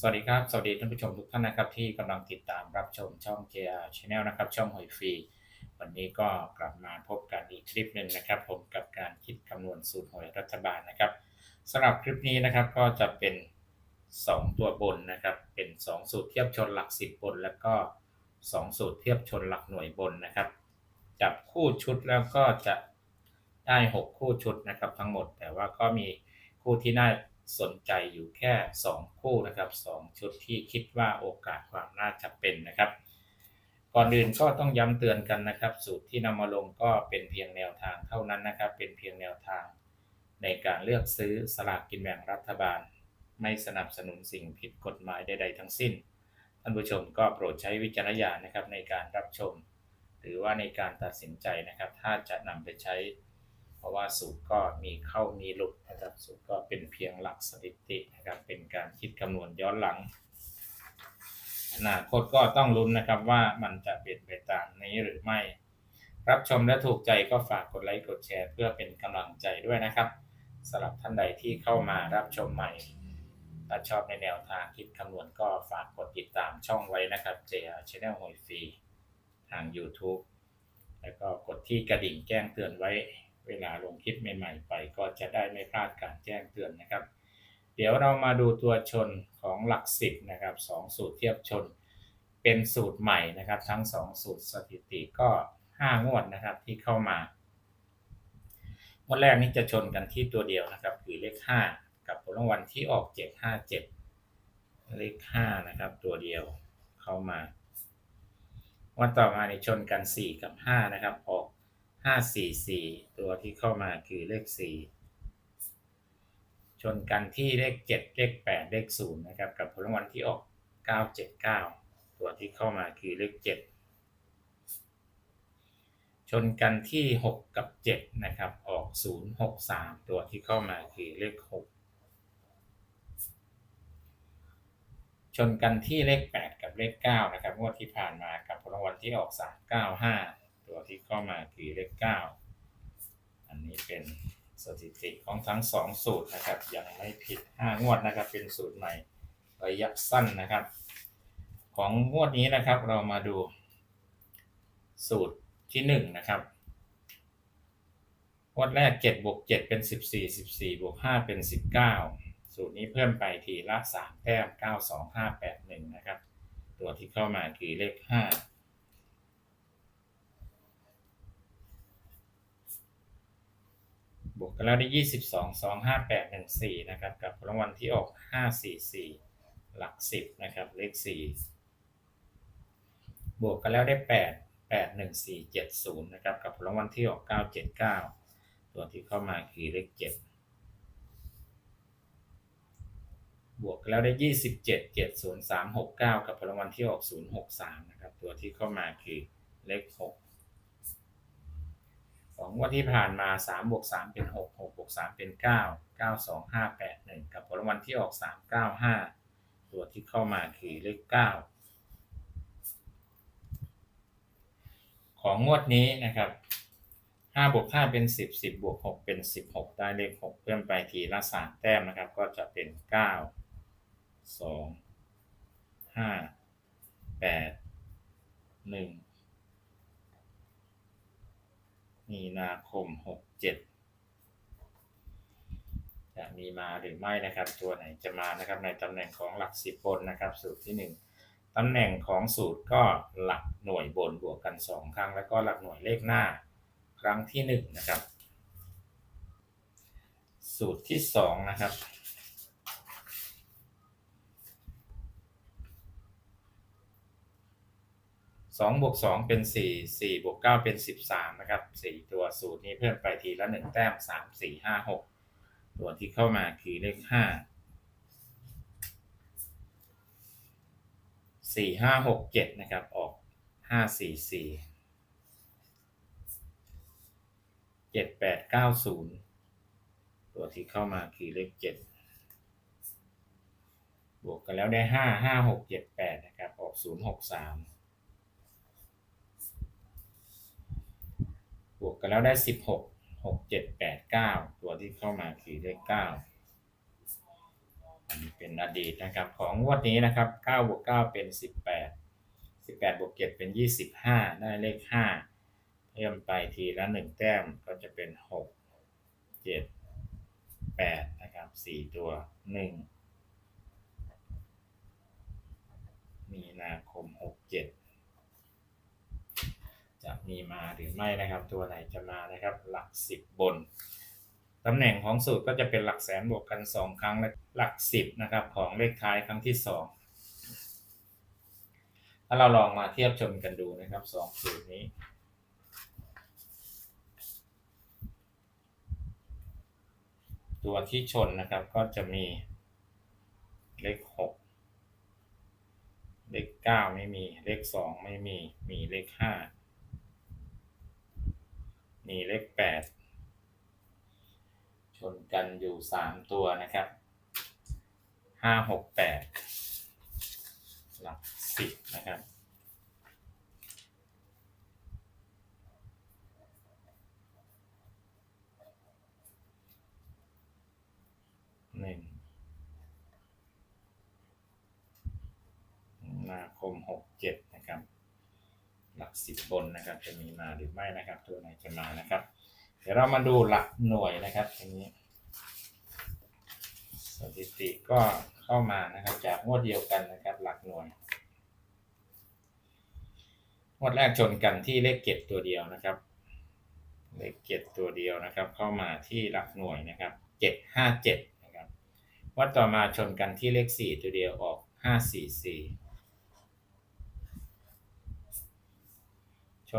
สวัสดีครับ สวัสดีท่านผู้ชมทุกท่านนะครับที่กำลังติดตามรับชมช่อง JR Channel นะครับช่องหอยฟรี วันนี้ก็กลับมาพบกันอีกคลิปหนึ่งนะครับ ผมกับการคิดคำนวณสูตรหวยรัฐบาลนะครับสำหรับคลิปนี้นะครับก็จะเป็น 2 ตัวบนนะครับ เป็น 2 สูตรเทียบชนหลัก 10 บน แล้วก็ 2 สูตรเทียบชนหลักหน่วยบนนะครับ จับคู่ชุดแล้วก็จะได้ 6 คู่ชุดนะครับทั้งหมด แต่ว่าก็มีคู่ที่น่า สนใจอยู่แค่ 2 คู่นะครับ 2 ชุดที่คิดว่าโอกาสความน่าจะเป็นนะครับ ก่อนอื่นก็ต้องย้ำเตือนกันนะครับ สูตรที่นำมาลงก็เป็นเพียงแนวทางเท่านั้นนะครับ เป็นเพียงแนวทาง ในการเลือกซื้อสลากกินแบ่งรัฐบาล ไม่สนับสนุนสิ่งผิดกฎหมายใดๆทั้งสิ้น ท่านผู้ชมก็โปรดใช้วิจารณญาณนะครับในการรับชม หรือว่าในการตัดสินใจนะครับ ถ้าจะนำไปใช้ เพราะว่าสูตรก็มีเข้ามีหลุด นะครับสูตรก็เป็นเพียงหลักสถิตินะครับเป็นการคิดคำนวณย้อนหลังอนาคตก็ต้องลุ้นนะครับว่ามันจะเป็นไปตามนี้หรือไม่ รับชมและถูกใจก็ฝากกดไลค์กดแชร์เพื่อเป็นกำลังใจด้วยนะครับสำหรับท่านใดที่เข้ามารับชมใหม่ถ้าชอบในแนวทางคิดคำนวณก็ฝากกดติดตามช่องไว้นะครับ JR Channel หวยฟรีทาง YouTube แล้วก็กดที่กระดิ่งแจ้งเตือนไว้ เวลาลงคลิปใหม่ๆไป ก็จะได้ไม่พลาดการแจ้งเตือนนะครับ เดี๋ยวเรามาดูตัวชนของหลักสิบนะครับสองสูตรเทียบชน เป็นสูตรใหม่นะครับ ทั้งสองสูตรสถิติก็ห้างวดนะครับที่เข้ามางวดแรกนี้จะชนกันที่ตัวเดียวนะครับคือเลขห้ากับผลรางวัลที่ออกเจ็ดห้าเจ็ดเลขห้านะครับตัวเดียวเข้ามาวันต่อมาในชนกัน 4 กับ 5 นะครับ ออก 5 4 4ตัวที่เข้ามาคือเลข4ชนกันที่เลข7เลข8เลข0นะครับ กับผลรางวัลที่ออก979ตัวที่เข้ามาคือเลข7ชนกันที่ 6 กับ 7 นะครับ ออก 063 ตัวที่เข้ามาคือเลข 6 ชนกันที่เลข 8 กับเลข 9 นะครับงวดที่ผ่านมากับผลรางวัลที่ออก 395 ตัวที่เข้ามาคือเลข9อันนี้เป็นสถิติของทั้ง2สูตรนะครับ ยังไม่ผิด5งวดนะครับ เป็นสูตรใหม่ระยะสั้นนะครับ ของงวดนี้นะครับเรามาดู สูตรที่1นะครับงวดแรก7บวก7เป็น14 14บวก5เป็น19สูตรนี้เพิ่มไปทีละ3แต้ม9 2 5 8 1นะครับ ตัวที่เข้ามาคือเลข5 บวกกันแล้วได้ยี่สิบสองสองห้าแปดหนึ่งสี่นะครับ กับรางวัลที่ออกห้าสี่สี่หลักสิบนะครับเลขสี่บวกกันแล้วได้แปดแปดหนึ่งสี่เจ็ดศูนย์นะครับ กับรางวัลที่ออกเก้าเจ็ดเก้าตัวที่เข้ามาคือเลขเจ็ดบวกกันแล้วได้ยี่สิบเจ็ดเจ็ดศูนย์สามหกเก้ากับรางวัลที่ออกศูนย์หกสามนะครับ ตัวที่เข้ามาคือเลขหก ของงวันที่ผ่านมา3บวก3เป็น6 6บวก3เป็น9 9 2 5 8 1กับผลรางวัลที่ออก3 9 5ตัวที่เข้ามาคือเลข9ของงวดนี้นะครับ5บวก5เป็น10 10บวก6เป็น16ได้เลข6เพิ่มไปทีละ3แต้มนะครับ ก็จะเป็น9 2 5 8 1 มีนาคมหกเจ็ดจะมีมาหรือไม่นะครับ ตัวไหนจะมานะครับในตำแหน่งของหลักสิบบนนะครับ สูตรที่หนึ่งตำแหน่งของสูตรก็หลักหน่วยบนบวกกันสองครั้ง แล้วก็หลักหน่วยเลขหน้าครั้งที่หนึ่งนะครับ สูตรที่สองนะครับ 2บวก2เป็น 4 4บวก9เป็น 13 นะครับ 4 ตัวสูตรนี้เพิ่มไปทีละ 1 แต้ม 3 4 5 6 ตัวที่เข้ามาคือเลข 5 4 5 6 7 นะครับ ออก 5 4 4 7 8 9 0 ตัวที่เข้ามาคือเลข 7บวกกันแล้วได้ 5 5 6 7 8 นะครับ ออก 0 6 3 กันแล้วได้สิบหกหกเจ็ดแปดเก้าตัวที่เข้ามาคือเลขเก้าอันนี้เป็นอดีตนะครับ ของงวดนี้นะครับ9บวก9เป็น18 18บแปดบวก7เป็น25ได้เลข5เพิ่มไปทีละ1แต้มก็จะเป็น6 7 8นะครับ4ตัว1มีนาคม67จ จะมีมาหรือไม่นะครับ ตัวไหนจะมานะครับ หลัก 10 บนตำแหน่งของสูตรก็จะเป็นหลักแสนบวกกัน 2 ครั้งและหลัก 10นะครับของเลขท้ายครั้งที่ 2 ถ้าเราลองมาเทียบชมกันดูนะครับ2สูตรนี้ตัวที่ชนนะครับก็จะมีเลข 6 เลข 9 ไม่มีเลข 2 ไม่มีมีเลข 5 มีเลข8ชนกันอยู่3ตัวนะครับ5 6 8หกแปดหลัก10นะครับหนึ่งนาคมหกเจ็ดนะครับ หลักสิบบนนะครับ จะมีมาหรือไม่นะครับตัวไหนจะมานะครับ เดี๋ยวเรามาดูหลักหน่วยนะครับทีนี้ สถิติก็เข้ามานะครับ จากงวดเดียวกันนะครับ หลักหน่วยงวดแรกชนกันที่เลขเจ็ดตัวเดียวนะครับ เลขเจ็ดตัวเดียวนะครับ เข้ามาที่หลักหน่วยนะครับเจ็ดห้าเจ็ดนะครับวัดต่อมาชนกันที่เลขสี่ตัวเดียวออกห้าสี่สี่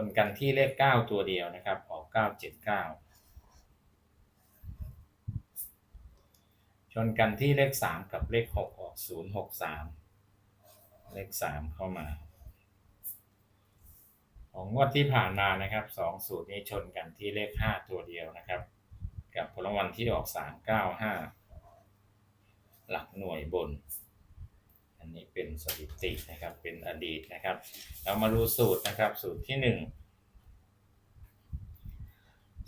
นกันที่เลขเก้าตัวเดียวนะครับ ออกเก้าเจ็ดเก้าชนกันที่เลขสามกับเลขหกออกศูนย์หกสามเลขสามเข้ามา ของงวดที่ผ่านมานะครับสองสูตรนี้ชนกันที่เลขห้าตัวเดียวนะครับ กับผลรางวัลที่ออกสามเก้าห้าหลักหน่วยบน นนี้เป็นสถิตินะครับ เป็นอดีตนะครับ เรามาดูสูตรนะครับ สูตรที่หนึ่ง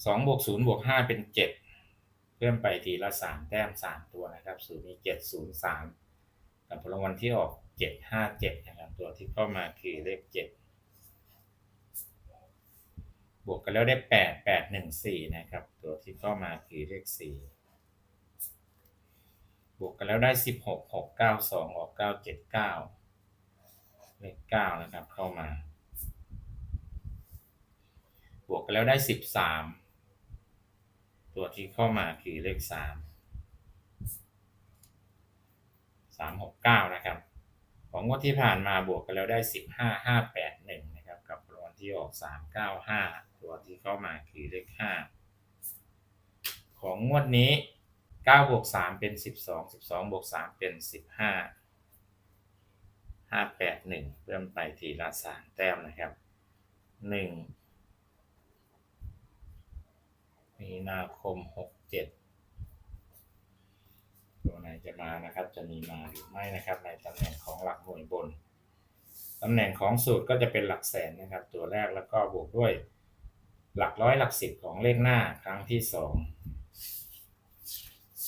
สองบวกศูนย์บวกห้าเป็นเจ็ดเพิ่มไปทีละสามแต้มสามตัวนะครับ สูตรนี้เจ็ดศูนย์สามกับผลรางวัลที่ออกเจ็ดห้าเจ็ดนะครับ ตัวที่เข้ามาคือเลขเจ็ดบวกกันแล้วได้แปดแปดหนึ่งสี่นะครับ ตัวที่เข้ามาคือเลขสี่ บวกกันแล้วได้สิบหกหกเก้าสองออกเก้าเจ็ดเก้าเลขเก้านะครับเข้ามา บวกกันแล้วได้สิบสามตัวที่เข้ามาคือเลขสามสามหกเก้านะครับ ของงวดที่ผ่านมาบวกกันแล้วได้สิบห้าห้าแปดหนึ่งนะครับกับรางวัลที่ออกสามเก้าห้าตัวที่เข้ามาคือเลขห้าของงวดนี้ เก้าบวกสามเป็นสิบสองสิบสองบวกสามเป็นสิบห้าห้าแปดหนึ่งเริ่มไปทีละสามแต้มนะครับหนึ่งมีนาคมหกเจ็ดตัวไหนจะมานะครับ จะมีมาหรือไม่นะครับ ในตำแหน่งของหลักหน่วยบน ตำแหน่งของสูตรก็จะเป็นหลักแสนนะครับ ตัวแรกแล้วก็บวกด้วยหลักร้อยหลักสิบของเลขหน้าครั้งที่สอง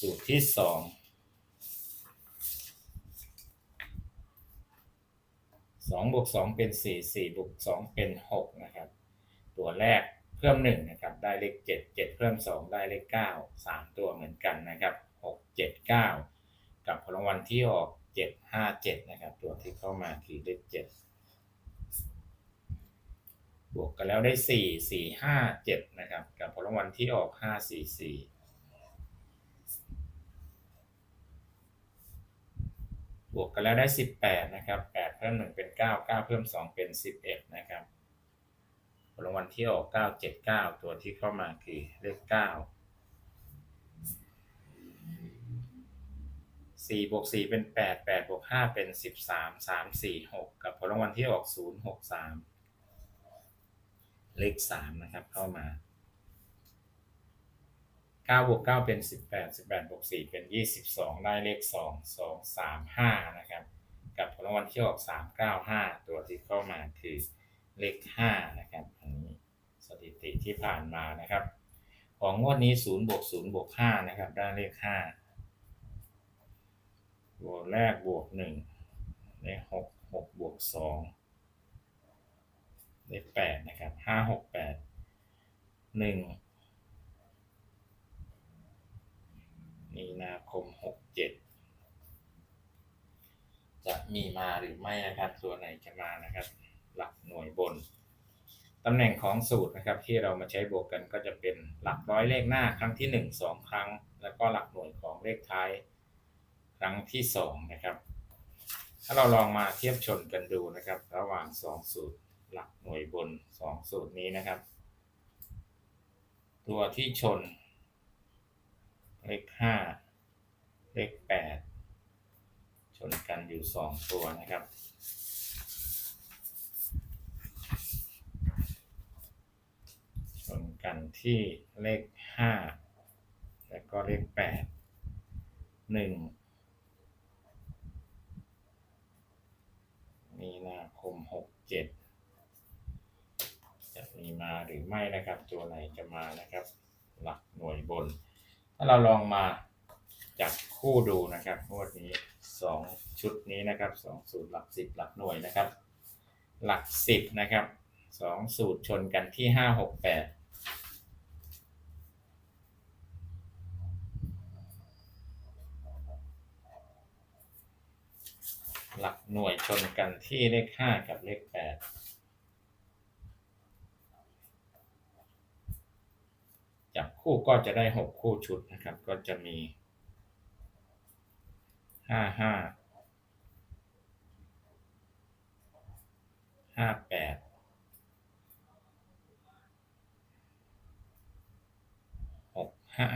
สูตรที่สองสองบวกสองเป็นสี่สี่บวกสองเป็นหกนะครับ ตัวแรกเพิ่มหนึ่งนะครับได้เลขเจ็ดเจ็ดเพิ่มสองได้เลขเก้าสามตัวเหมือนกันนะครับหกเจ็ดเก้ากับผลรางวัลที่ออกเจ็ดห้าเจ็ดนะครับตัวที่เข้ามาคือเลขเจ็ดบวกกันแล้วได้สี่สี่ห้าเจ็ดนะครับกับผลรางวัลที่ออกห้าสี่สี่ บวกกันแล้วได้สิบแปดนะครับแปดเพิ่มหนึ่งเป็นเก้าเก้าเพิ่มสองเป็นสิบเอ็ดนะครับผลรางวัลที่ออกเก้าเจ็ดเก้าตัวที่เข้ามาคือเลขเก้าสี่บวกสี่เป็นแปดแปดบวกห้าเป็นสิบสามสามสี่หกกับผลรางวัลที่ออกศูนย์หกสามเลขสามนะครับเข้ามา 9บวก9เป็น 18 18บวก4เป็น 22 ได้เลข 2 2 3 5 นะครับ กับผลรางวัลที่ออก 3 9 5 ตัวที่เข้ามาคือเลข 5 นะครับ อันนี้สถิติที่ผ่านมานะครับ ของงวดนี้ 0 บวก 0 บวก 5 นะครับ ได้เลข 5 บวกแรกบวก 1 เลข 6 6 บวก 2 เลข 8 นะครับ 5 6 8 1 มีนาคมหกเจ็ดจะมีมาหรือไม่นะครับ ตัวไหนจะมานะครับ หลักหน่วยบนตำแหน่งของสูตรนะครับที่เรามาใช้บวกกันก็จะเป็นหลักร้อยเลขหน้าครั้งที่หนึ่งสองครั้ง แล้วก็หลักหน่วยของเลขท้ายครั้งที่สองนะครับ ถ้าเราลองมาเทียบชนกันดูนะครับ ระหว่างสองสูตรหลักหน่วยบนสองสูตรนี้นะครับ ตัวที่ชน เลขห้าเลขแปดชนกันอยู่สองตัวนะครับชนกันที่เลขห้าแล้วก็เลขแปดหนึ่งมีนาคมหกเจ็ดจะมีมาหรือไม่นะครับ ตัวไหนจะมานะครับ หลักหน่วยบน ถ้าเราลองมาจับคู่ดูนะครับงวดนี้สองชุดนี้นะครับสองสูตรหลักสิบหลักหน่วยนะครับ หลักสิบนะครับสองสูตรชนกันที่ห้าหกแปดหลักหน่วยชนกันที่เลขห้ากับเลขแปด จับคู่ก็จะได้หกคู่ชุดนะครับ ก็จะมีห้าห้าห้าแปดหกห้า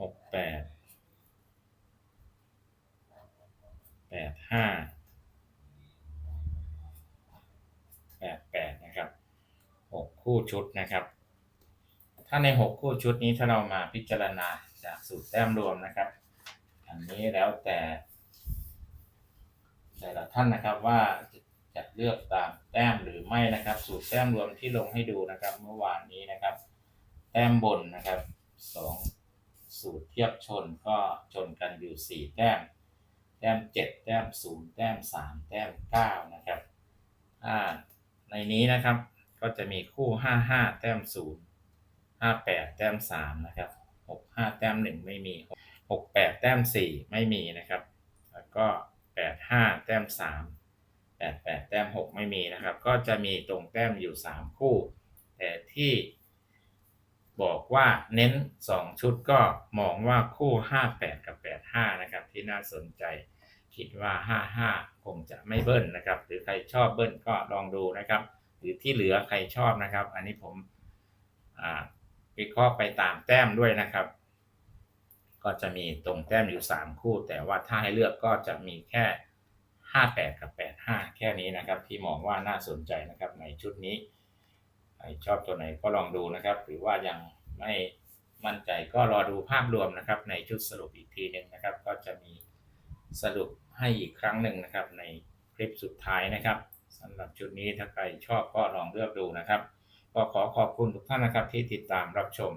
หกแปดแปดห้าแปดแปดนะครับหก คู่ชุดนะครับ ถ้าในหกคู่ชุดนี้ถ้าเรามาพิจารณาจากสูตรแต้มรวมนะครับ อันนี้แล้วแต่ แต่ละท่านนะครับว่าจะเลือกตามแต้มหรือไม่นะครับ สูตรแต้มรวมที่ลงให้ดูนะครับ เมื่อวานนี้นะครับ แต้มบนนะครับสองสูตรเทียบชนก็ชนกันอยู่สี่แต้ม แต้มเจ็ดแต้มศูนย์แต้มสามแต้มเก้านะครับ อ่า ในนี้นะครับ ก็จะมีคู่ห้าห้าแต้มศูนย์ห้าแปดแต้มสามนะครับหกห้าแต้มหนึ่งไม่มีหกแปดแต้มสี่ไม่มีนะครับ แล้วก็แปดห้าแต้มสามแปดแปดแต้มหกไม่มีนะครับ ก็จะมีตรงแต้มอยู่สามคู่ แต่ที่บอกว่าเน้น 2 ชุดก็มองว่าคู่ 58 กับ 85 นะครับ ที่น่าสนใจคิดว่า 55 คงจะไม่เบิ้ลนะครับ หรือใครชอบเบิ้ลก็ลองดูนะครับ หรือที่เหลือใครชอบนะครับ อันนี้ผมวิเคราะห์ไปตามแต้มด้วยนะครับ ก็จะมีตรงแต้มอยู่ 3 คู่ แต่ว่าถ้าให้เลือกก็จะมีแค่ 58 กับ 85 แค่นี้นะครับ ที่มองว่าน่าสนใจนะครับในชุดนี้ใครชอบตัวไหนก็ลองดูนะครับ หรือว่ายังไม่มั่นใจก็รอดูภาพรวมนะครับ ในชุดสรุปอีกทีหนึ่งนะครับ ก็จะมีสรุปให้อีกครั้งหนึ่งนะครับ ในคลิปสุดท้ายนะครับ สำหรับชุดนี้ถ้าใครชอบก็ลองเลือกดูนะครับก็ขอขอบคุณทุกท่านนะครับที่ติดตามรับชม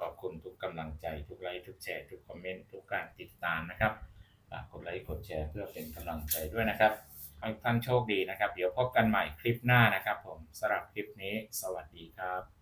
ขอบคุณทุกกำลังใจ ทุกไลค์ทุกแชร์ทุกคอมเมนต์ทุกการติดตามนะครับฝากกดไลค์กดแชร์เพื่อเป็นกำลังใจด้วยนะครับให้ทุกท่านโชคดีนะครับ เดี๋ยวพบกันใหม่คลิปหน้านะครับ ผมสำหรับคลิปนี้ สวัสดีครับ